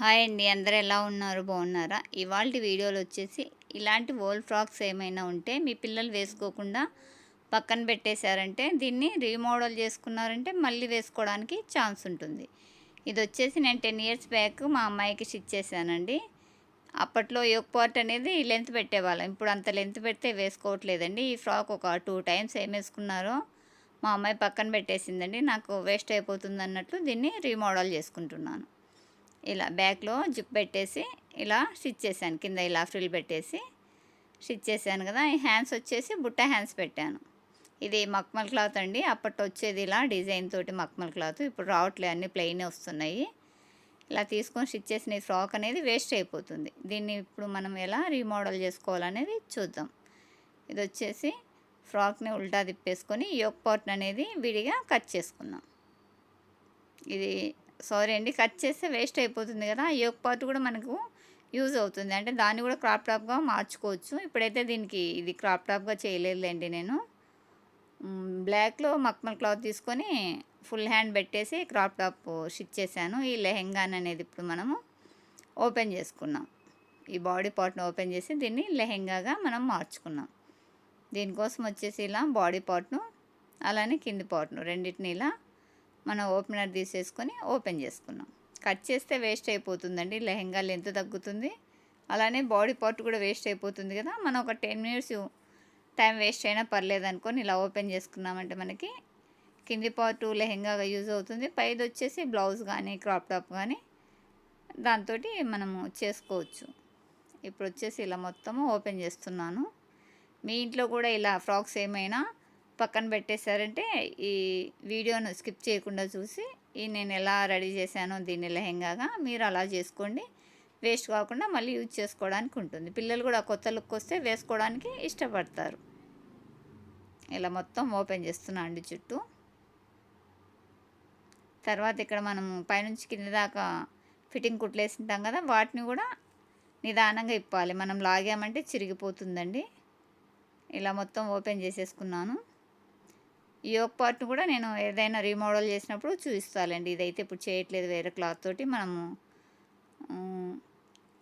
Hi అండి అందరు ఎలా ఉన్నారు? బాగున్నారా? ఇవాళ వీడియోలు వచ్చేసి ఇలాంటి వోల్ ఫ్రాక్స్ ఏమైనా ఉంటే మీ పిల్లలు వేసుకోకుండా పక్కన పెట్టేశారంటే దీన్ని రీమోడల్ చేసుకున్నారంటే మళ్ళీ వేసుకోవడానికి ఛాన్స్ ఉంటుంది. ఇది వచ్చేసి నేను టెన్ ఇయర్స్ బ్యాక్ మా అమ్మాయికి స్టిచ్ చేశానండి. అప్పట్లో యోగ్ పార్ట్ అనేది లెంత్ పెట్టేవాళ్ళం. ఇప్పుడు అంత లెంత్ పెడితే వేసుకోవట్లేదండి. ఈ ఫ్రాక్ ఒక టూ టైమ్స్ ఏం వేసుకున్నారో మా అమ్మాయి పక్కన పెట్టేసిందండి. నాకు వేస్ట్ అయిపోతుంది అన్నట్లు దీన్ని రీమోడల్ చేసుకుంటున్నాను. ఇలా బ్యాక్లో జిప్ పెట్టేసి ఇలా స్టిచ్ చేశాను. కింద ఇలా ఫ్రిల్ పెట్టేసి స్టిచ్ చేశాను కదా ఈ హ్యాండ్స్ వచ్చేసి బుట్ట హ్యాండ్స్ పెట్టాను. ఇది మక్మల్ క్లాత్ అండి. అప్పట్లో వచ్చేది ఇలా డిజైన్ తోటి మక్మల్ క్లాత్. ఇప్పుడు రావట్లేదు అన్ని ప్లెయిన్ వస్తున్నాయి. ఇలా తీసుకొని స్టిచ్ చేసిన ఈ ఫ్రాక్ అనేది వేస్ట్ అయిపోతుంది. దీన్ని ఇప్పుడు మనం ఎలా రీమోడల్ చేసుకోవాలనేది చూద్దాం. ఇది వచ్చేసి ఫ్రాక్ని ఉల్టా తిప్పేసుకొని యోక్ పార్ట్ అనేది విడిగా కట్ చేసుకుందాం. ఇది సారీ అండి కట్ చేస్తే వేస్ట్ అయిపోతుంది కదా ఈ యొక్క పార్ట్ కూడా మనకు యూజ్ అవుతుంది. అంటే దాన్ని కూడా క్రాప్ టాప్గా మార్చుకోవచ్చు. ఇప్పుడైతే దీనికి ఇది క్రాప్ టాప్గా చేయలేదులేండి నేను. బ్లాక్లో మక్మల్ క్లాత్ తీసుకొని ఫుల్ హ్యాండ్ పెట్టేసి క్రాప్ టాప్ స్టిచ్ చేశాను. ఈ లెహెంగాన్ అనేది ఇప్పుడు మనము ఓపెన్ చేసుకున్నాం. ఈ బాడీ పార్ట్ని ఓపెన్ చేసి దీన్ని లెహెంగాగా మనం మార్చుకున్నాం. దీనికోసం వచ్చేసి ఇలా బాడీ పార్ట్ను అలానే కింది పార్ట్ను రెండింటిని ఇలా మనం ఓపెనర్ తీసేసుకొని ఓపెన్ చేసుకున్నాం. కట్ చేస్తే వేస్ట్ అయిపోతుందండి లెహెంగా లెంత్ తగ్గుతుంది. అలానే బాడీ పార్ట్ కూడా వేస్ట్ అయిపోతుంది కదా మనం ఒక టెన్ మినిట్స్ టైం వేస్ట్ అయినా పర్లేదు అనుకొని ఇలా ఓపెన్ చేసుకున్నామంటే మనకి కింది పార్ట్ లెహెంగాగా యూజ్ అవుతుంది. పైది వచ్చేసి బ్లౌజ్ కానీ క్రాప్ టాప్ కానీ దాంతో మనము చేసుకోవచ్చు. ఇప్పుడు వచ్చేసి ఇలా మొత్తము ఓపెన్ చేస్తున్నాను. మీ ఇంట్లో కూడా ఇలా ఫ్రాక్స్ ఏమైనా పక్కన పెట్టేశారంటే ఈ వీడియోను స్కిప్ చేయకుండా చూసి ఈ నేను ఎలా రెడీ చేశానో దీన్ని లెహెంగాగా మీరు అలా చేసుకోండి. వేస్ట్ కాకుండా మళ్ళీ యూజ్ చేసుకోవడానికి ఉంటుంది. పిల్లలు కూడా కొత్త లుక్ వస్తే వేసుకోవడానికి ఇష్టపడతారు. ఇలా మొత్తం ఓపెన్ చేస్తున్నా అండి చుట్టూ. తర్వాత ఇక్కడ మనం పైనుంచి కింద దాకా ఫిట్టింగ్ కుట్లేసింటాం కదా వాటిని కూడా నిదానంగా ఇప్పాలి. మనం లాగామంటే చిరిగిపోతుందండి. ఇలా మొత్తం ఓపెన్ చేసేసుకున్నాను. ఈ యొక్క పార్ట్ను కూడా నేను ఏదైనా రీమోడల్ చేసినప్పుడు చూపిస్తానండి ఇదైతే ఇప్పుడు చేయట్లేదు వేరే క్లాత్ తోటి మనము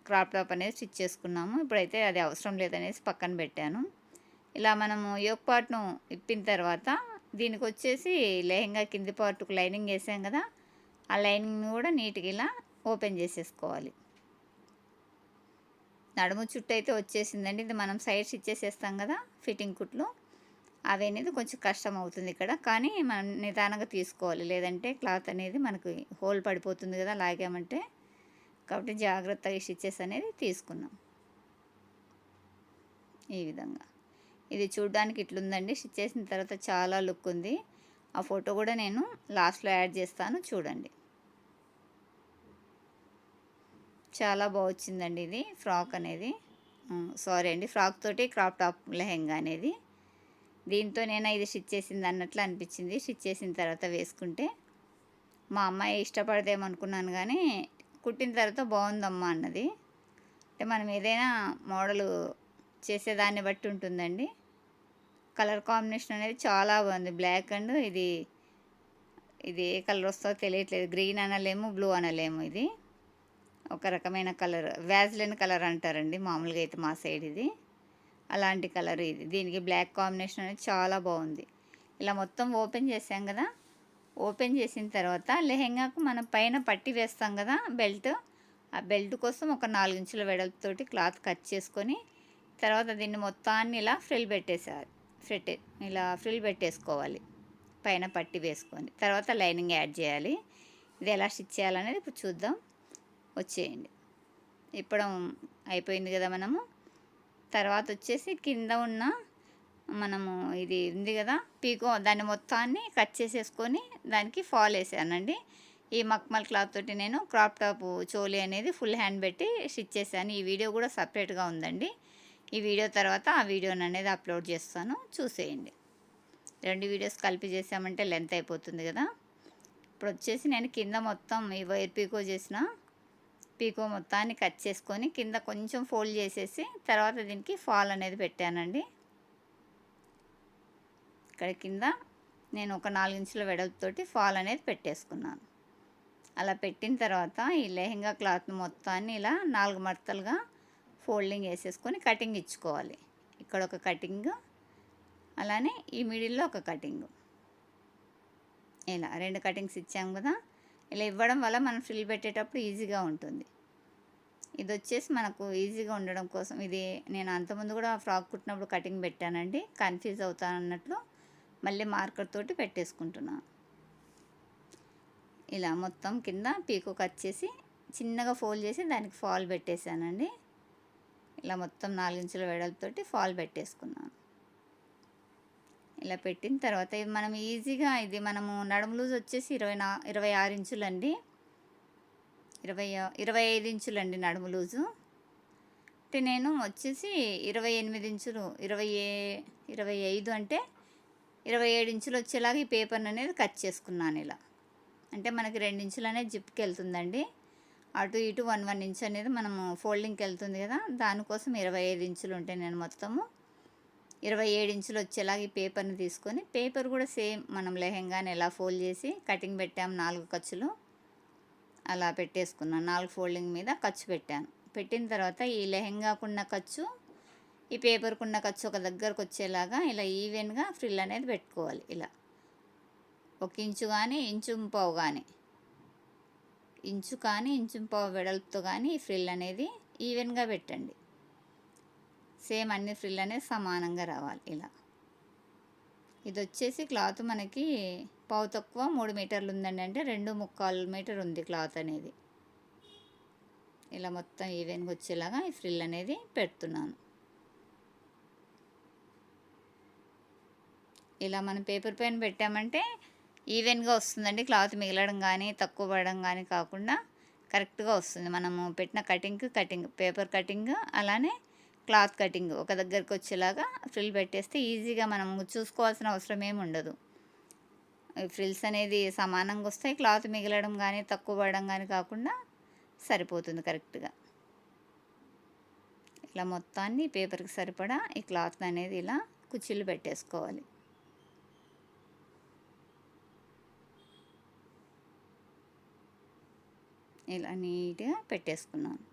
క్రాప్ టాప్ అనేది స్టిచ్ చేసుకున్నాము. ఇప్పుడైతే అది అవసరం లేదనేసి పక్కన పెట్టాను. ఇలా మనము యోక్ పార్ట్ను ఇప్పిన తర్వాత దీనికి వచ్చేసి లెహంగా కింది పార్ట్కు లైనింగ్ వేసాం కదా ఆ లైనింగ్ని కూడా నీట్గా ఇలా ఓపెన్ చేసేసుకోవాలి. నడుము చుట్టూ అయితే వచ్చేసిందండి. ఇది మనం సైడ్ స్టిచ్ చేసేస్తాం కదా ఫిట్టింగ్ కుట్లు. అవి అనేది కొంచెం కష్టం అవుతుంది ఇక్కడ. కానీ మనం నిదానంగా తీసుకోవాలి. లేదంటే క్లాత్ అనేది మనకి హోల్ పడిపోతుంది కదా లాగామంటే కాబట్టి జాగ్రత్తగా స్టిచ్చెస్ అనేది తీసుకున్నాం ఈ విధంగా. ఇది చూడడానికి ఇట్లుందండి. స్టిచ్ చేసిన తర్వాత చాలా లుక్ ఉంది. ఆ ఫోటో కూడా నేను లాస్ట్లో యాడ్ చేస్తాను. చూడండి. చాలా బాగొచ్చిందండి ఇది. ఫ్రాక్ అనేది. సారీ అండి. ఫ్రాక్ తోటి క్రాప్ టాప్ లెహెంగా అనేది. దీంతో నేను ఇది స్టిచ్ చేసింది అన్నట్లు అనిపించింది. స్టిచ్ చేసిన తర్వాత వేసుకుంటే మా అమ్మాయి ఇష్టపడదేమనుకున్నాను కానీ కుట్టిన తర్వాత బాగుందమ్మా అన్నది. అంటే మనం ఏదైనా మోడల్ చేసేదాన్ని బట్టి ఉంటుందండి. కలర్ కాంబినేషన్ అనేది చాలా బాగుంది. బ్లాక్ అండ్ ఇది ఇది ఏ కలర్ వస్తుందో తెలియట్లేదు. గ్రీన్ అనలేము బ్లూ అనలేము ఇది. ఒక రకమైన కలర్ వ్యాజ్లైన్ కలర్ అంటారండి మామూలుగా అయితే మా సైడ్ ఇది. అలాంటి కలర్ ఇది. దీనికి బ్లాక్ కాంబినేషన్ అనేది చాలా బాగుంది. ఇలా మొత్తం ఓపెన్ చేసాం కదా? ఓపెన్ చేసిన తర్వాత లెహెంగాకు మనం పైన పట్టి వేస్తాం కదా బెల్ట్? ఆ బెల్ట్ కోసం ఒక నాలుగు ఇంచుల వెడల్పుతోటి క్లాత్ కట్ చేసుకొని తర్వాత దీన్ని మొత్తాన్ని ఇలా ఫ్రిల్ పెట్టేసారు ఫ్రిట్ ఇలా ఫ్రిల్ పెట్టేసుకోవాలి. పైన పట్టి వేసుకొని. తర్వాత లైనింగ్ యాడ్ చేయాలి. ఇది ఎలా స్టిచ్ చేయాలనేది ఇప్పుడు చూద్దాం. వచ్చేయండి. ఇప్పుడు అయిపోయింది కదా మనము. తర్వాత వచ్చేసి కింద ఉన్న మనము ఇది ఉంది కదా పీకో దాన్ని మొత్తాన్ని కట్ చేసేసుకొని దానికి ఫాల్ వేసానండి. ఈ మక్మల్ క్లాత్ తోటి నేను క్రాప్ టాప్ చోలీ అనేది ఫుల్ హ్యాండ్ పెట్టి స్టిచ్ చేశాను. ఈ వీడియో కూడా సపరేట్గా ఉందండి. ఈ వీడియో తర్వాత ఆ వీడియోని అనేది అప్లోడ్ చేస్తాను. చూసేయండి. రెండు వీడియోస్ కలిపి చేసామంటే లెంత్ అయిపోతుంది కదా. ఇప్పుడు వచ్చేసి నేను కింద మొత్తం ఈ వైర్ పీకో చేసిన పీకో మొత్తాన్ని కట్ చేసుకొని కింద కొంచెం ఫోల్డ్ చేసేసి తర్వాత దీనికి ఫాల్ అనేది పెట్టానండి. ఇక్కడ కింద నేను ఒక నాలుగు ఇంచుల వెడల్పుతోటి ఫాల్ అనేది పెట్టేసుకున్నాను. అలా పెట్టిన తర్వాత ఈ లెహెంగా క్లాత్ మొత్తాన్ని ఇలా నాలుగు మడతలుగా ఫోల్డింగ్ వేసేసుకొని కటింగ్ ఇచ్చుకోవాలి. ఇక్కడ ఒక కటింగ్ అలానే ఈ మిడిల్లో ఒక కటింగ్. ఇలా రెండు కటింగ్స్ ఇచ్చాము కదా ఇలా ఇవ్వడం వల్ల మనం ఫ్రిల్ పెట్టేటప్పుడు ఈజీగా ఉంటుంది. ఇది వచ్చేసి మనకు ఈజీగా ఉండడం కోసం ఇది నేను అంతకుముందు కూడా ఫ్రాక్ కుట్టినప్పుడు కటింగ్ పెట్టానండి. కన్ఫ్యూజ్ అవుతాను అన్నట్లు మళ్ళీ మార్కర్ తోటి పెట్టేసుకుంటున్నాను ఇలా మొత్తం కింద పీకో కట్ చేసి చిన్నగా ఫోల్డ్ చేసి దానికి ఫాల్ పెట్టేశానండి. ఇలా మొత్తం నాలుగించుల వెడల్పుతోటి ఫాల్ పెట్టేసుకున్నాను. ఇలా పెట్టిన తర్వాత ఇది మనం ఈజీగా ఇది మనము నడుము లూజ్ వచ్చేసి ఇరవై నా ఇరవై ఆరు ఇంచులండి. ఇరవై ఇరవై ఐదు ఇంచులండి నడుము లూజు. అంటే నేను వచ్చేసి ఇరవై ఎనిమిది ఇంచులు ఇరవై ఇరవై ఐదు అంటే ఇరవై ఏడు ఇంచులు వచ్చేలాగా ఈ పేపర్ అనేది కట్ చేసుకున్నాను ఇలా. అంటే మనకి రెండు ఇంచులు అనేది జిప్కి వెళ్తుందండి. అటు ఇటు వన్ వన్ ఇంచ్ అనేది మనము ఫోల్డింగ్కి వెళ్తుంది కదా దానికోసం ఇరవై ఐదు ఇంచులు ఉంటాయి నేను మొత్తము ఇరవై ఏడు ఇంచులు వచ్చేలాగా ఈ పేపర్ని తీసుకొని పేపర్ కూడా సేమ్ మనం లెహెంగాని ఎలా ఫోల్డ్ చేసి కటింగ్ పెట్టాము నాలుగు ఖర్చులు అలా పెట్టేసుకున్నాను. నాలుగు ఫోల్డింగ్ మీద ఖర్చు పెట్టాను. పెట్టిన తర్వాత ఈ లెహెంగాకున్న ఖర్చు ఈ పేపర్కున్న ఖర్చు ఒక దగ్గరకు వచ్చేలాగా ఇలా ఈవెన్గా ఫ్రిల్ అనేది పెట్టుకోవాలి ఇలా. ఒక ఇంచు కానీ ఇంచు పావు కానీ ఇంచు కానీ ఇంచు పావు వెడల్పుతో కానీ ఈ ఫ్రిల్ అనేది ఈవెన్గా పెట్టండి. సేమ్ అన్ని ఫ్రిల్ అనేది సమానంగా రావాలి ఇలా. ఇది వచ్చేసి క్లాత్ మనకి పావు తక్కువ మూడు మీటర్లు ఉందండి అంటే రెండు ముక్కాలు మీటర్ ఉంది క్లాత్ అనేది. ఇలా మొత్తం ఈవెన్గా వచ్చేలాగా ఈ ఫ్రిల్ అనేది పెడుతున్నాను. ఇలా మనం పేపర్ పైన పెట్టామంటే ఈవెన్గా వస్తుందండి క్లాత్ మిగలడం కానీ తక్కువ పడడం కానీ కాకుండా కరెక్ట్గా వస్తుంది. మనము పెట్టిన కటింగ్ కటింగ్ పేపర్ కటింగ్ అలానే క్లాత్ కటింగ్ ఒక దగ్గరకు వచ్చేలాగా ఫ్రిల్ పెట్టేస్తే ఈజీగా మనం చూసుకోవాల్సిన అవసరం ఏమి ఉండదు. ఫ్రిల్స్ అనేది సమానంగా వస్తాయి క్లాత్ మిగలడం కానీ తక్కువ పడడం కానీ కాకుండా సరిపోతుంది కరెక్ట్గా. ఇలా మొత్తాన్ని పేపర్కి సరిపడా ఈ క్లాత్ అనేది ఇలా కుచ్చిళ్ళు పెట్టేసుకోవాలి. ఇలా నీట్గా పెట్టేసుకున్నాను.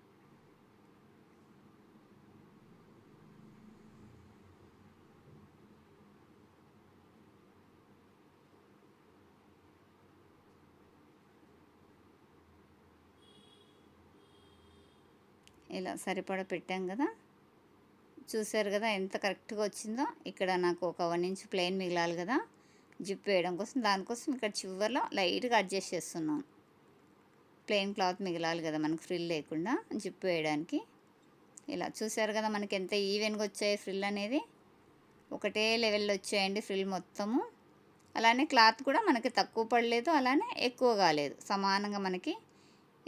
ఇలా సరిపడా పెట్టాం కదా. చూసారు కదా ఎంత కరెక్ట్గా వచ్చిందో. ఇక్కడ నాకు ఒక వన్ ఇంచ్ ప్లెయిన్ మిగలాలి కదా. జిప్ వేయడం కోసం దానికోసం ఇక్కడ చివరిలో లైట్గా అడ్జస్ట్ చేస్తున్నాను ప్లెయిన్ క్లాత్ మిగలాలి కదా మనకు ఫ్రిల్ లేకుండా జిప్ వేయడానికి. ఇలా చూసారు కదా మనకి ఎంత ఈవెన్గా వచ్చాయి ఫ్రిల్ అనేది. ఒకటే లెవెల్లో వచ్చాయండి ఫ్రిల్ మొత్తము. అలానే క్లాత్ కూడా మనకి తక్కువ పడలేదు అలానే ఎక్కువ కాలేదు. సమానంగా మనకి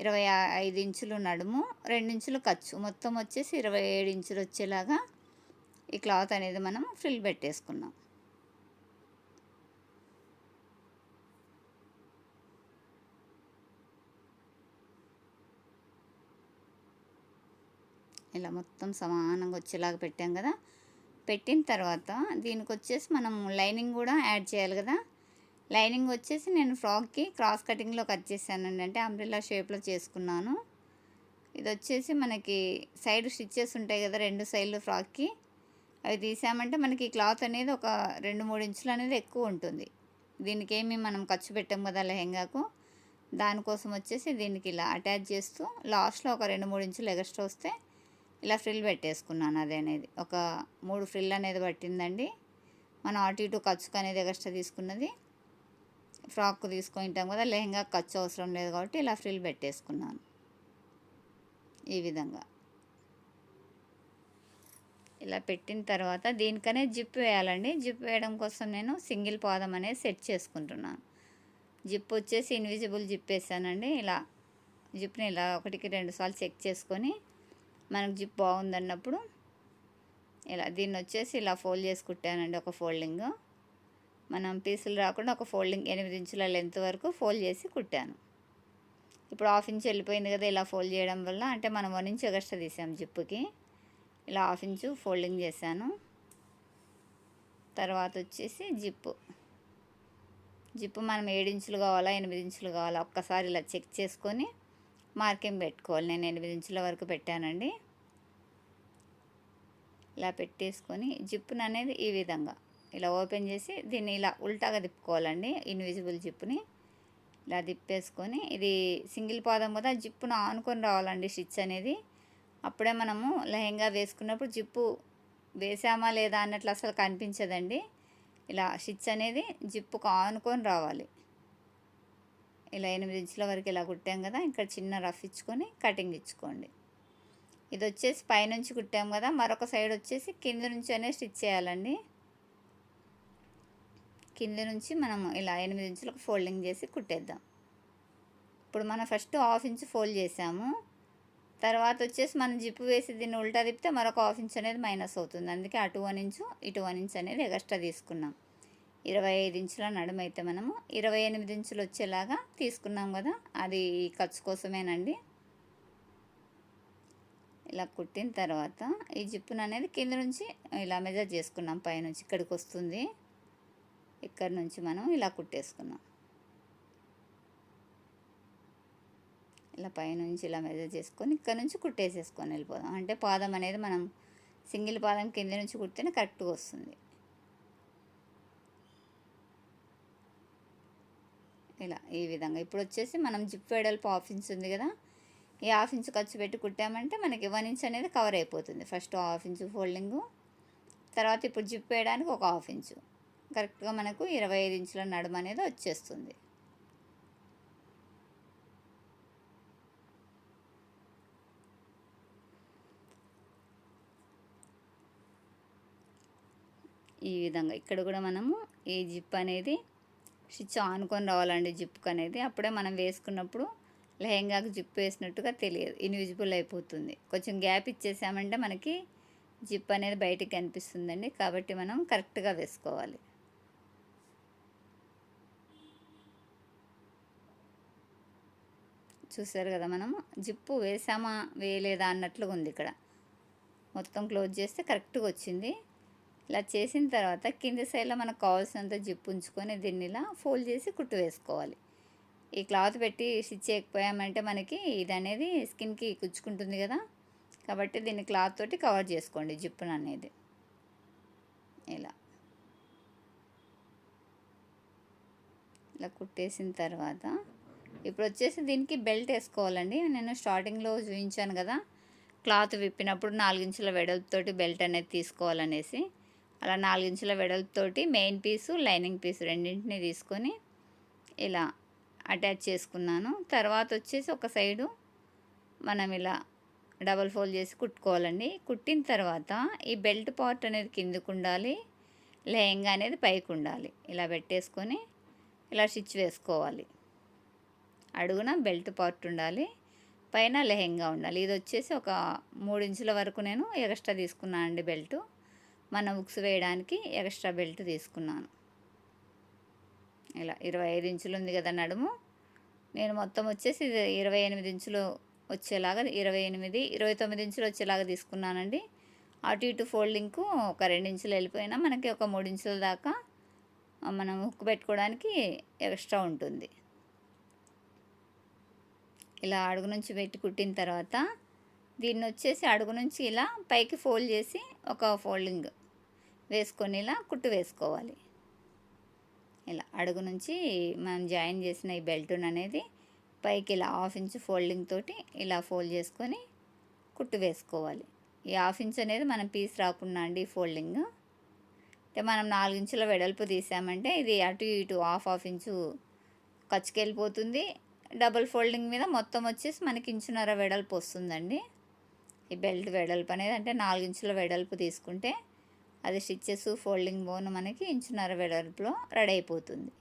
ఇరవై ఐదు ఇంచులు నడుము రెండు ఇంచులు ఖర్చు. మొత్తం వచ్చేసి ఇరవై ఏడు ఇంచులు వచ్చేలాగా ఈ క్లాత్ అనేది మనం ఫ్రిల్ పెట్టేసుకున్నాం ఇలా మొత్తం సమానంగా వచ్చేలాగా పెట్టాం కదా. పెట్టిన తర్వాత దీనికి వచ్చేసి మనం లైనింగ్ కూడా యాడ్ చేయాలి కదా. లైనింగ్ వచ్చేసి నేను ఫ్రాక్కి క్రాస్ కటింగ్లో కట్ చేశానండి. అంటే అంబ్రిల్లా షేప్లో చేసుకున్నాను. ఇది వచ్చేసి మనకి సైడ్ స్టిచ్చెస్ ఉంటాయి కదా రెండు సైడ్లు ఫ్రాక్కి. అవి తీసామంటే మనకి క్లాత్ అనేది ఒక రెండు మూడు ఇంచులు అనేది ఎక్కువ ఉంటుంది. దీనికి ఏమి మనం ఖర్చు పెట్టాం కదా లెహెంగాకు. దానికోసం వచ్చేసి దీనికి ఇలా అటాచ్ చేస్తూ లాస్ట్లో ఒక రెండు మూడు ఇంచులు ఎగస్ట్రా వస్తే ఇలా ఫ్రిల్ పెట్టేసుకున్నాను అది అనేది. ఒక మూడు ఫ్రిల్ అనేది పట్టిందండి. మనం అటు ఇటు ఖర్చుకు అనేది ఎగస్ట్రా తీసుకున్నది. ఫ్రాక్ తీసుకుంటాం కదా లెహంగా ఖర్చు అవసరం లేదు కాబట్టి ఇలా ఫ్రిల్ పెట్టేసుకున్నాను. ఈ విధంగా. ఇలా పెట్టిన తర్వాత దీనికనే జిప్ వేయాలండి. జిప్ వేయడం కోసం నేను సింగిల్ పాదం అనేది సెట్ చేసుకుంటున్నాను. జిప్ వచ్చేసి ఇన్విజిబుల్ జిప్ వేసానండి. ఇలా జిప్ని ఇలా ఒకటికి రెండు సార్లు చెక్ చేసుకొని మనకు జిప్ బాగుందన్నప్పుడు ఇలా దీన్ని వచ్చేసి ఇలా ఫోల్డ్ చేసుకుంటానండి ఒక ఫోల్డింగ్. మనం పీసులు రాకుండా ఒక ఫోల్డింగ్ ఎనిమిది ఇంచుల లెంత్ వరకు ఫోల్డ్ చేసి కుట్టాను. ఇప్పుడు హాఫ్ ఇంచ్ వెళ్ళిపోయింది కదా ఇలా ఫోల్డ్ చేయడం వల్ల అంటే మనం వన్ ఇంచ్ ఎగస్ట్రా తీసాం జిప్పుకి. ఇలా హాఫ్ ఇంచు ఫోల్డింగ్ చేశాను. తర్వాత వచ్చేసి జిప్పు. జిప్పు మనం ఏడు ఇంచులు కావాలా ఎనిమిది ఇంచులు కావాలా ఒక్కసారి ఇలా చెక్ చేసుకొని మార్కింగ్ పెట్టుకోవాలి. నేను ఎనిమిది ఇంచుల వరకు పెట్టానండి. ఇలా పెట్టేసుకొని జిప్పును అనేది ఈ విధంగా. ఇలా ఓపెన్ చేసి దీన్ని ఇలా ఉల్టాగా తిప్పుకోవాలండి ఇన్విజిబుల్ జిప్పుని. ఇలా తిప్పేసుకొని ఇది సింగిల్ పాదం కదా జిప్పును ఆనుకొని రావాలండి స్టిచ్ అనేది. అప్పుడే మనము లెహెంగా వేసుకున్నప్పుడు జిప్పు వేసామా లేదా అన్నట్లు అసలు కనిపించదండి. ఇలా స్టిచ్ అనేది జిప్పుకు ఆనుకొని రావాలి. ఇలా ఎనిమిది ఇంచుల వరకు ఇలా కుట్టాం కదా ఇక్కడ చిన్న రఫ్ ఇచ్చుకొని కటింగ్ ఇచ్చుకోండి. ఇది వచ్చేసి పైనుంచి కుట్టాం కదా మరొక సైడ్ వచ్చేసి కింద నుంచి అనే స్టిచ్ చేయాలండి. కింద నుంచి మనం ఇలా ఎనిమిది ఇంచులకు ఫోల్డింగ్ చేసి కుట్టేద్దాం. ఇప్పుడు మనం ఫస్ట్ హాఫ్ ఇంచ్ ఫోల్డ్ చేసాము. తర్వాత వచ్చేసి మనం జిప్పు వేసి దీన్ని ఉల్టా తిప్పితే మరొక హాఫ్ ఇంచ్ అనేది మైనస్ అవుతుంది. అందుకే అటు వన్ ఇంచు ఇటు వన్ ఇంచ్ అనేది ఎక్స్ట్రా తీసుకున్నాం. ఇరవై ఐదు ఇంచుల నడుమైతే మనము ఇరవై ఎనిమిది ఇంచులు వచ్చేలాగా తీసుకున్నాం కదా అది ఖర్చు కోసమేనండి. ఇలా కుట్టిన తర్వాత ఈ జిప్పును అనేది కింద నుంచి ఇలా మెజర్ చేసుకున్నాం పైనుంచి ఇక్కడికి వస్తుంది. ఇక్కడ నుంచి మనం ఇలా కుట్టేసుకున్నాం ఇలా పైనుంచి ఇలా మెజర్ చేసుకొని ఇక్కడ నుంచి కుట్టేసేసుకొని వెళ్ళిపోదాం. అంటే పాదం అనేది మనం సింగిల్ పాదం కింద నుంచి కుడితేనే కరెక్ట్గా వస్తుంది. ఇలా ఈ విధంగా. ఇప్పుడు వచ్చేసి మనం జిప్ వెడల్పు హాఫ్ ఇంచ్ ఉంది కదా ఈ హాఫ్ ఇంచ్ ఖర్చు పెట్టి కుట్టామంటే మనకి వన్ ఇంచ్ అనేది కవర్ అయిపోతుంది. ఫస్ట్ హాఫ్ ఇంచ్ ఫోల్డింగు తర్వాత ఇప్పుడు జిప్ వేయడానికి ఒక హాఫ్ ఇంచు. కరెక్ట్గా మనకు ఇరవై ఐదు ఇంచుల నడుము అనేది వచ్చేస్తుంది. ఈ విధంగా ఇక్కడ కూడా మనము ఈ జిప్ అనేది స్టిచ్ ఆనుకొని రావాలండి జిప్కు అనేది. అప్పుడే మనం వేసుకున్నప్పుడు లెహంగాకు జిప్ వేసినట్టుగా తెలియదు ఇన్విజిబుల్ అయిపోతుంది. కొంచెం గ్యాప్ ఇచ్చేసామంటే మనకి జిప్ అనేది బయటికి కనిపిస్తుందండి. కాబట్టి మనం కరెక్ట్గా వేసుకోవాలి. చూసారు కదా మనం జిప్పు వేసామా వేయలేదా అన్నట్లుగా ఉంది ఇక్కడ. మొత్తం క్లోజ్ చేస్తే కరెక్ట్గా వచ్చింది. ఇలా చేసిన తర్వాత కింది సైడ్లో మనకు కావాల్సినంత జిప్ ఉంచుకొని దీన్ని ఇలా ఫోల్డ్ చేసి కుట్టు వేసుకోవాలి. ఈ క్లాత్ పెట్టి స్టిచ్ చేయకపోయామంటే మనకి ఇది అనేది స్కిన్కి కుచ్చుకుంటుంది కదా. కాబట్టి దీన్ని క్లాత్ తోటి కవర్ చేసుకోండి జిప్పును అనేది. ఇలా. ఇలా కుట్టేసిన తర్వాత ఇప్పుడు వచ్చేసి దీనికి బెల్ట్ వేసుకోవాలండి. నేను స్టార్టింగ్లో చూపించాను కదా క్లాత్ విప్పినప్పుడు నాలుగించుల వెడల్పుతోటి బెల్ట్ అనేది తీసుకోవాలనేసి అలా నాలుగించుల వెడల్పుతోటి మెయిన్ పీసు లైనింగ్ పీసు రెండింటిని తీసుకొని ఇలా అటాచ్ చేసుకున్నాను. తర్వాత వచ్చేసి ఒక సైడు మనం ఇలా డబల్ ఫోల్డ్ చేసి కుట్టుకోవాలండి. కుట్టిన తర్వాత ఈ బెల్ట్ పార్ట్ అనేది కిందకు ఉండాలి లెహంగా అనేది పైకి ఉండాలి ఇలా పెట్టేసుకొని ఇలా స్టిచ్ వేసుకోవాలి. అడుగున బెల్ట్ పార్ట్ ఉండాలి పైన లెహెంగా ఉండాలి. ఇది వచ్చేసి ఒక మూడు ఇంచుల వరకు నేను ఎక్స్ట్రా తీసుకున్నాను అండి బెల్ట్. మన ఉక్స్ వేయడానికి ఎక్స్ట్రా బెల్ట్ తీసుకున్నాను. ఇలా ఇరవై ఐదు ఇంచులు ఉంది కదా నడుము. నేను మొత్తం వచ్చేసి ఇది ఇరవై ఎనిమిది ఇంచులు వచ్చేలాగా ఇరవై ఎనిమిది ఇరవై తొమ్మిది ఇంచులు వచ్చేలాగా తీసుకున్నానండి. అటు ఇటు ఫోల్డింగ్కు ఒక రెండు ఇంచులు వెళ్ళిపోయినా మనకి ఒక మూడు ఇంచుల దాకా మనం హుక్ పెట్టుకోవడానికి ఎక్స్ట్రా ఉంటుంది. ఇలా అడుగు నుంచి పెట్టి కుట్టిన తర్వాత దీన్ని వచ్చేసి అడుగు నుంచి ఇలా పైకి ఫోల్డ్ చేసి ఒక ఫోల్డింగ్ వేసుకొని ఇలా కుట్టు వేసుకోవాలి. ఇలా అడుగు నుంచి మనం జాయిన్ చేసిన ఈ బెల్ట్ అనేది పైకి ఇలా హాఫ్ ఇంచ్ ఫోల్డింగ్ తోటి ఇలా ఫోల్డ్ చేసుకొని కుట్టు వేసుకోవాలి. ఈ హాఫ్ ఇంచ్ అనేది మనం పీస్ రాకుండా అండి ఫోల్డింగ్. అంటే మనం నాలుగు ఇంచుల వెడల్పు తీసామంటే ఇది అటు ఇటు హాఫ్ హాఫ్ ఇంచు ఖర్చుకెళ్ళిపోతుంది డబుల్ ఫోల్డింగ్ మీద మొత్తం వచ్చేసి మనకి ఇంచున్నర వెడల్పు వస్తుందండి. ఈ బెల్ట్ వెడల్పు అనేది అంటే నాలుగు ఇంచుల వెడల్పు తీసుకుంటే అది స్టిచ్చెస్ ఫోల్డింగ్ బోన్ మనకి ఇంచున్నర వెడల్పులో రెడీ అయిపోతుంది.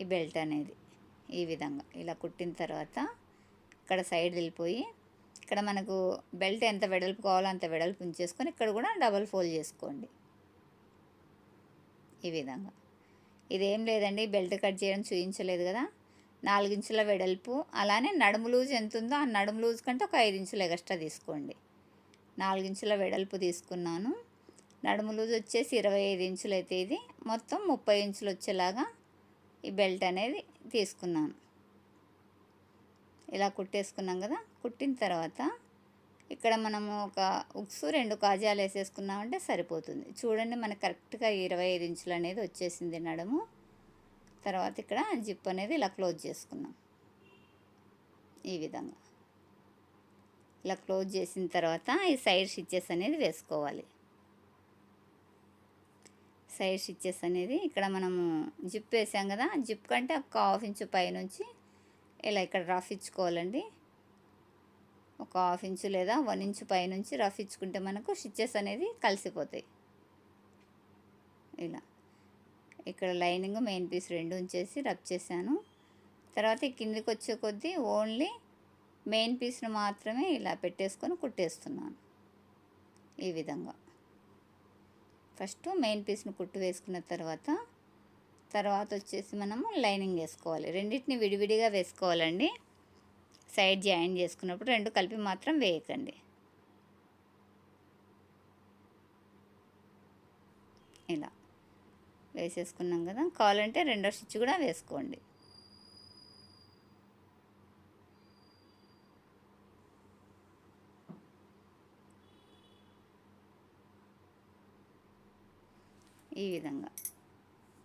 ఈ బెల్ట్ అనేది ఈ విధంగా ఇలా కుట్టిన తర్వాత ఇక్కడ సైడ్ వెళ్ళిపోయి ఇక్కడ మనకు బెల్ట్ ఎంత వెడల్పు కావాలో అంత వెడల్పు ఉంచేసుకొని ఇక్కడ కూడా డబల్ ఫోల్డ్ చేసుకోండి. ఈ విధంగా. ఇదేం లేదండి బెల్ట్ కట్ చేయడం చూపించలేదు కదా. నాలుగించుల వెడల్పు అలానే నడుము లూజ్ ఎంత ఉందో ఆ నడుము లూజ్ కంటే ఒక ఐదు ఇంచులు ఎక్స్ట్రా తీసుకోండి. నాలుగించుల వెడల్పు తీసుకున్నాను. నడుము లూజ్ వచ్చేసి ఇరవై ఐదు ఇంచులు అయితే ఇది. మొత్తం ముప్పై ఇంచులు వచ్చేలాగా ఈ బెల్ట్ అనేది తీసుకున్నాను. ఇలా కుట్టేసుకున్నాం కదా కుట్టిన తర్వాత ఇక్కడ మనము ఒక ఉక్సు రెండు కాజాలు వేసేసుకున్నామంటే సరిపోతుంది. చూడండి మనకు కరెక్ట్గా ఇరవై ఐదు ఇంచులు అనేది వచ్చేసింది నడుము. తర్వాత ఇక్కడ జిప్ అనేది ఇలా క్లోజ్ చేసుకున్నాం ఈ విధంగా. ఇలా క్లోజ్ చేసిన తర్వాత ఈ సైడ్ స్టిచ్చెస్ అనేది వేసుకోవాలి. సైడ్ స్టిచ్చెస్ అనేది ఇక్కడ మనము జిప్ వేసాం కదా జిప్ కంటే ఒక హాఫ్ ఇంచు పైనుంచి ఇలా ఇక్కడ రఫ్ ఇచ్చుకోవాలండి. ఒక హాఫ్ ఇంచు లేదా వన్ ఇంచు పైనుంచి రఫ్ ఇచ్చుకుంటే మనకు స్టిచ్చెస్ అనేది కలిసిపోతాయి. ఇలా. ఇక్కడ లైనింగ్ మెయిన్ పీస్ రెండు ఉంచేసి రబ్ చేశాను. తర్వాత కిందికి వచ్చే కొద్దీ ఓన్లీ మెయిన్ పీస్ను మాత్రమే ఇలా పెట్టేసుకొని కుట్టేస్తున్నాను. ఈ విధంగా. ఫస్ట్ మెయిన్ పీస్ను కుట్టు వేసుకున్న తర్వాత తర్వాత వచ్చేసి మనము లైనింగ్ వేసుకోవాలి. రెండింటిని విడివిడిగా వేసుకోవాలండి. సైడ్ జాయిన్ చేసుకున్నప్పుడు రెండు కలిపి మాత్రం వేయకండి ఇలా వేసేసుకున్నాం కదా. కావాలంటే రెండో స్టిచ్ కూడా వేసుకోండి. ఈ విధంగా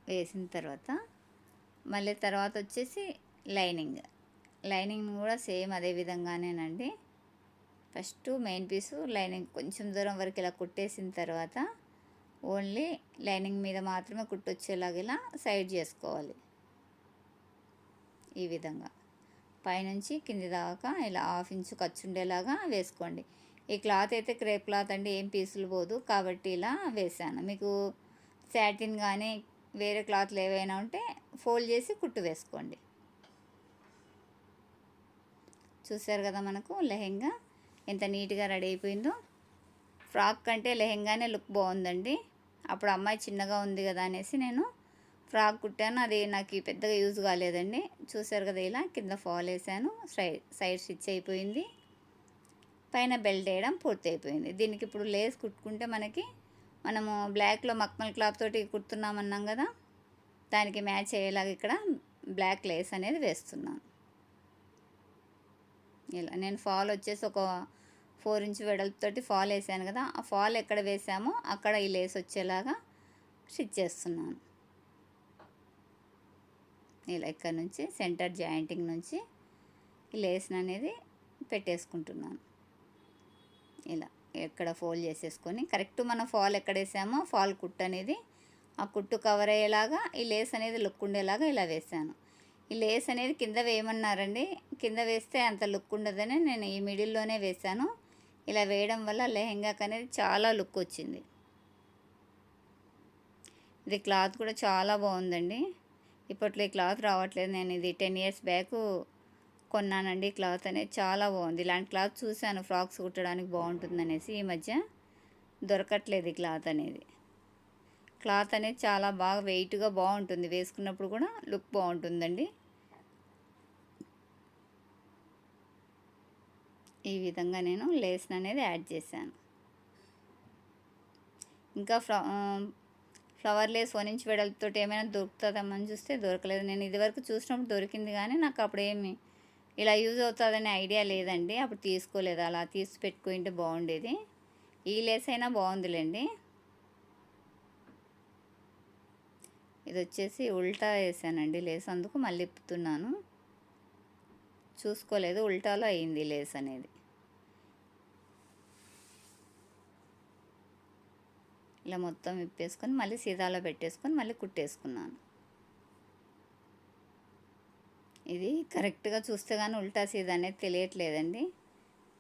వేసిన తర్వాత మళ్ళీ తర్వాత వచ్చేసి లైనింగ్. లైనింగ్ కూడా సేమ్ అదే విధంగానేనండి. ఫస్ట్ మెయిన్ పీసు లైనింగ్ కొంచెం దూరం వరకు ఇలా కుట్టేసిన తర్వాత ఓన్లీ లైనింగ్ మీద మాత్రమే కుట్టొచ్చేలాగా ఇలా సైడ్ చేసుకోవాలి. ఈ విధంగా. పైనుంచి కింది దాకా ఇలా హాఫ్ ఇంచు ఖర్చు ఉండేలాగా వేసుకోండి. ఈ క్లాత్ అయితే క్రేప్ క్లాత్ అండి ఏం పీసులు పోదు కాబట్టి ఇలా వేసాను. మీకు శాటిన్ కానీ వేరే క్లాత్లు ఏవైనా ఉంటే ఫోల్డ్ చేసి కుట్టు వేసుకోండి. చూసారు కదా మనకు లెహెంగా ఎంత నీట్గా రెడీ అయిపోయిందో. ఫ్రాక్ కంటే లెహెంగానే లుక్ బాగుందండి. అప్పుడు అమ్మాయి చిన్నగా ఉంది కదా అనేసి నేను ఫ్రాక్ కుట్టాను. అది నాకు పెద్దగా యూజ్ కాలేదండి. చూసారు కదా ఇలా కింద ఫాల్ వేసాను. సైడ్ సైడ్ స్టిచ్ అయిపోయింది. పైన బెల్ట్ వేయడం పూర్తి అయిపోయింది. దీనికి ఇప్పుడు లేస్ కుట్టుకుంటే మనకి మనము బ్లాక్లో మక్మల్ క్లాత్ తోటి కుడుతున్నామన్నాం కదా దానికి మ్యాచ్ అయ్యేలాగా ఇక్కడ బ్లాక్ లేస్ అనేది వేస్తున్నాను. ఇలా నేను ఫాల్ వచ్చేసి ఒక ఫోర్ ఇంచ్ వెడల్పుతోటి ఫాల్ వేసాను కదా ఆ ఫాల్ ఎక్కడ వేసామో అక్కడ ఈ లేస్ వచ్చేలాగా స్టిచ్ చేస్తున్నాను. ఇలా ఇక్కడ నుంచి సెంటర్ జాయింటింగ్ నుంచి ఈ లేస్ని అనేది పెట్టేసుకుంటున్నాను. ఇలా ఎక్కడ ఫోల్డ్ చేసేసుకొని కరెక్ట్ మనం ఫాల్ ఎక్కడ వేసామో ఫాల్ కుట్టు అనేది ఆ కుట్టు కవర్ అయ్యేలాగా ఈ లేస్ అనేది లుక్ ఉండేలాగా ఇలా వేసాను. ఈ లేస్ అనేది కింద వేయమన్నారండి కింద వేస్తే అంత లుక్ ఉండదని నేను ఈ మిడిల్లోనే వేశాను ఇలా వేయడం వల్ల లెహెంగాకి అనేది చాలా లుక్ వచ్చింది. ఇది క్లాత్ కూడా చాలా బాగుందండి. ఇప్పట్లో ఈ క్లాత్ రావట్లేదు. నేను ఇది టెన్ ఇయర్స్ బ్యాక్ కొన్నానండి. క్లాత్ అనేది చాలా బాగుంది. ఇలాంటి క్లాత్ చూశాను. ఫ్రాక్స్ కుట్టడానికి బాగుంటుంది అనేసి ఈ మధ్య దొరకట్లేదు ఈ క్లాత్ అనేది. క్లాత్ అనేది చాలా బాగా వెయిట్గా బాగుంటుంది. వేసుకున్నప్పుడు కూడా లుక్ బాగుంటుందండి. ఈ విధంగా నేను లేస్ని అనేది యాడ్ చేశాను. ఇంకా ఫ్ల ఫ్లవర్ లేస్ వన్ ఇంచ్ వెడల్పుతో ఏమైనా దొరుకుతుందమ్మని చూస్తే దొరకలేదు. నేను ఇదివరకు చూసినప్పుడు దొరికింది కానీ నాకు అప్పుడు ఏమి ఇలా యూజ్ అవుతుందనే ఐడియా లేదండి. అప్పుడు తీసుకోలేదు. అలా తీసి పెట్టుకుంటే బాగుండేది. ఈ లేస్ అయినా బాగుందిలేండి. ఇది వచ్చేసి ఉల్టా వేసానండి లేస్. అందుకు మళ్ళీ ఇప్పుతున్నాను. చూసుకోలేదు. ఉల్టాలో అయింది లేస్ అనేది. ఇలా మొత్తం విప్పేసుకొని మళ్ళీ సీదాలో పెట్టేసుకొని మళ్ళీ కుట్టేసుకున్నాను. ఇది కరెక్ట్గా చూస్తే కానీ ఉల్టా సీదా అనేది తెలియట్లేదండి.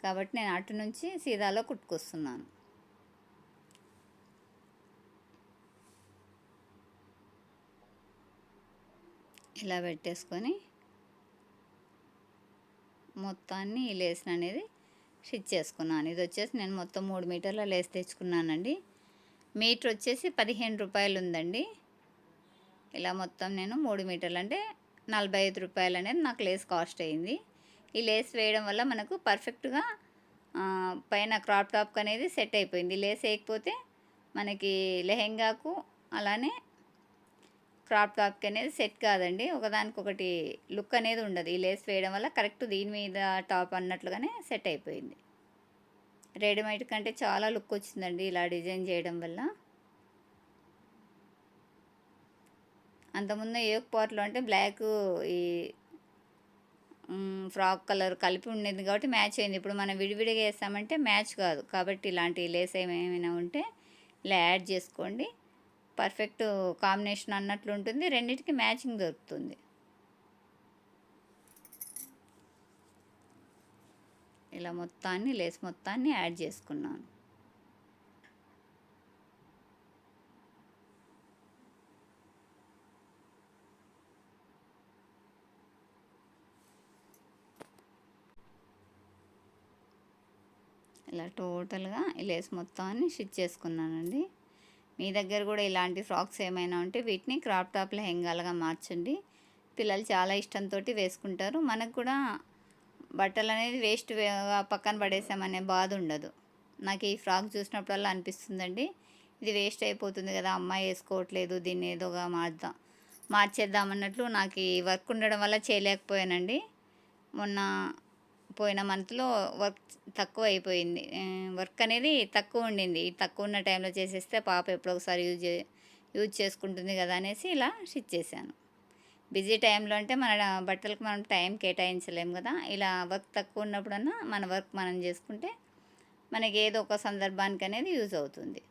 కాబట్టి నేను అటు నుంచి సీదాలో కుట్టుకొస్తున్నాను. ఇలా పెట్టేసుకొని మొత్తాన్ని ఈ లేస్ని అనేది స్టిచ్ చేసుకున్నాను. ఇది వచ్చేసి నేను మొత్తం మూడు మీటర్ల లేస్ తెచ్చుకున్నానండి. మీటర్ వచ్చేసి పదిహేను రూపాయలు ఉందండి ఇలా మొత్తం నేను మూడు మీటర్లు అంటే నలభై ఐదు రూపాయలు అనేది నాకు లేస్ కాస్ట్ అయింది. ఈ లేస్ వేయడం వల్ల మనకు పర్ఫెక్ట్గా పైన క్రాప్ టాప్ అనేది సెట్ అయిపోయింది. లేస్ వేయకపోతే మనకి లెహెంగాకు అలానే క్రాప్ టాప్కి అనేది సెట్ కాదండి. ఒకదానికొకటి లుక్ అనేది ఉండదు. ఈ లేస్ వేయడం వల్ల కరెక్ట్ దీని మీద టాప్ అన్నట్లుగానే సెట్ అయిపోయింది. రెడీమేడ్ కంటే చాలా లుక్ వచ్చిందండి ఇలా డిజైన్ చేయడం వల్ల. అంతకుముందు ఏ పార్ట్లో అంటే బ్లాక్ ఈ ఫ్రాక్ కలర్ కలిపి ఉండేది కాబట్టి మ్యాచ్ అయింది. ఇప్పుడు మనం విడివిడిగా వేస్తామంటే మ్యాచ్ కాదు. కాబట్టి ఇలాంటి లేస్ ఏమైనా ఉంటే ఇలా యాడ్ చేసుకోండి. పర్ఫెక్ట్ కాంబినేషన్ అన్నట్లు ఉంటుంది. రెండింటికి మ్యాచింగ్ దొరుకుతుంది. ఇలా మొత్తాన్ని లేస్ మొత్తాన్ని యాడ్ చేసుకున్నాను. ఇలా టోటల్గా ఈ లేస్ మొత్తాన్ని స్టిచ్ చేసుకున్నానండి. మీ దగ్గర కూడా ఇలాంటి ఫ్రాక్స్ ఏమైనా ఉంటే వీటిని క్రాప్ టాప్ లెహెంగాలుగా మార్చండి. పిల్లలు చాలా ఇష్టంతో వేసుకుంటారు. మనకు కూడా బట్టలు అనేది వేస్ట్ పక్కన పడేసామనే బాధ ఉండదు. నాకు ఈ ఫ్రాక్ చూసినప్పుడల్లా అనిపిస్తుందండి. ఇది వేస్ట్ అయిపోతుంది కదా అమ్మాయి వేసుకోవట్లేదు దీన్ని ఏదోగా మార్దాం మార్చేద్దాం అన్నట్లు నాకు ఈ వర్క్ ఉండడం వల్ల చేయలేకపోయానండి. మొన్న పోయిన మంత్లో వర్క్ తక్కువ అయిపోయింది. వర్క్ అనేది తక్కువ ఉండింది. తక్కువ ఉన్న టైంలో చేసేస్తే పాప ఎప్పుడో ఒకసారి యూజ్ చే యూజ్ చేసుకుంటుంది కదా అనేసి ఇలా స్టిచ్ చేశాను. బిజీ టైంలో అంటే మన బట్టలకు మనం టైం కేటాయించలేము కదా. ఇలా వర్క్ తక్కువ ఉన్నప్పుడన్నా మన వర్క్ మనం చేసుకుంటే మనకి ఏదో ఒక సందర్భానికి అనేది యూజ్ అవుతుంది.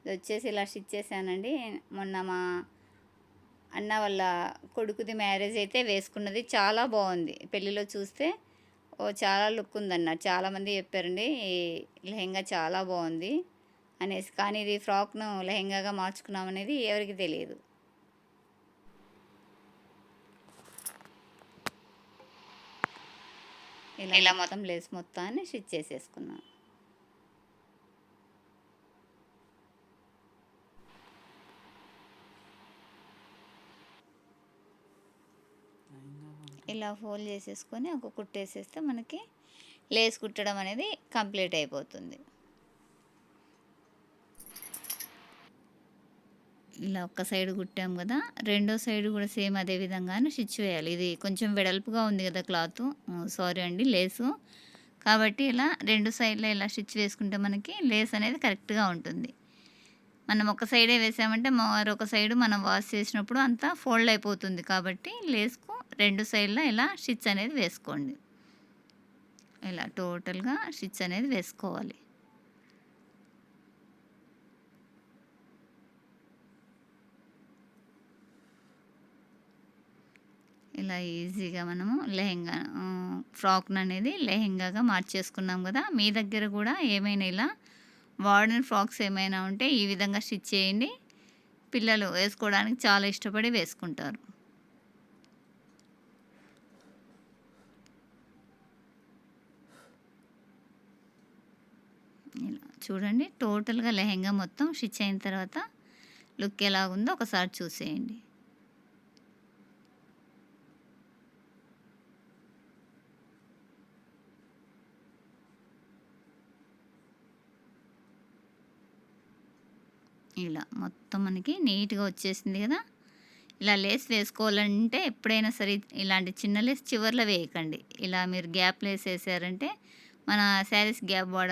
ఇది వచ్చేసి ఇలా స్టిచ్ చేశానండి. మొన్న మా అన్న వాళ్ళ కొడుకుది మ్యారేజ్ అయితే వేసుకున్నది. చాలా బాగుంది. పెళ్ళిలో చూస్తే ఓ చాలా లుక్ ఉందన్నారు చాలామంది చెప్పారండి ఈ లెహెంగా చాలా బాగుంది. అనేసి కానీ ఇది ఫ్రాక్ను లెహెంగాగా మార్చుకున్నాం అనేది ఎవరికి తెలియదు. ఇలా మొత్తం లేస్ మొత్తాన్ని స్టిచ్ చేసేసుకున్నాను ఇలా ఫోల్డ్ చేసేసుకొని ఒక కుట్టేసేస్తే మనకి లేస్ కుట్టడం అనేది కంప్లీట్ అయిపోతుంది. ఇలా ఒక్క సైడ్ కుట్టాం కదా రెండో సైడ్ కూడా సేమ్ అదే విధంగానే స్టిచ్ వేయాలి ఇది కొంచెం వెడల్పుగా ఉంది కదా క్లాత్. సారీ అండి లేసు. కాబట్టి ఇలా రెండు సైడ్లో ఇలా స్టిచ్ వేసుకుంటే మనకి లేస్ అనేది కరెక్ట్గా ఉంటుంది. మనం ఒక సైడే వేసామంటే మరొక సైడ్ మనం వాష్ చేసినప్పుడు అంతా ఫోల్డ్ అయిపోతుంది కాబట్టి లేస్కు రెండు సైడ్లో ఇలా స్టిచ్ అనేది వేసుకోండి. ఇలా టోటల్గా స్టిచ్ అనేది వేసుకోవాలి. ఇలా ఈజీగా మనము లెహెంగా ఫ్రాక్ను అనేది లెహెంగాగా మార్చేసుకున్నాం కదా. మీ దగ్గర కూడా ఏమైనా ఇలా వాడిన ఫ్రాక్స్ ఏమైనా ఉంటే ఈ విధంగా స్టిచ్ చేయండి. పిల్లలు వేసుకోవడానికి చాలా ఇష్టపడి వేసుకుంటారు. ఇలా చూడండి టోటల్గా లెహెంగా మొత్తం స్టిచ్ అయిన తర్వాత లుక్ ఎలాగుందో ఒకసారి చూసేయండి. ఇలా మొత్తం మనకి నీట్గా వచ్చేసింది కదా. ఇలా లేస్ వేసుకోవాలంటే ఎప్పుడైనా సరే ఇలాంటి చిన్న లేస్ చివర్లో వేయకండి. ఇలా మీరు గ్యాప్ లేస్ వేసారంటే మన శారీస్ గ్యాప్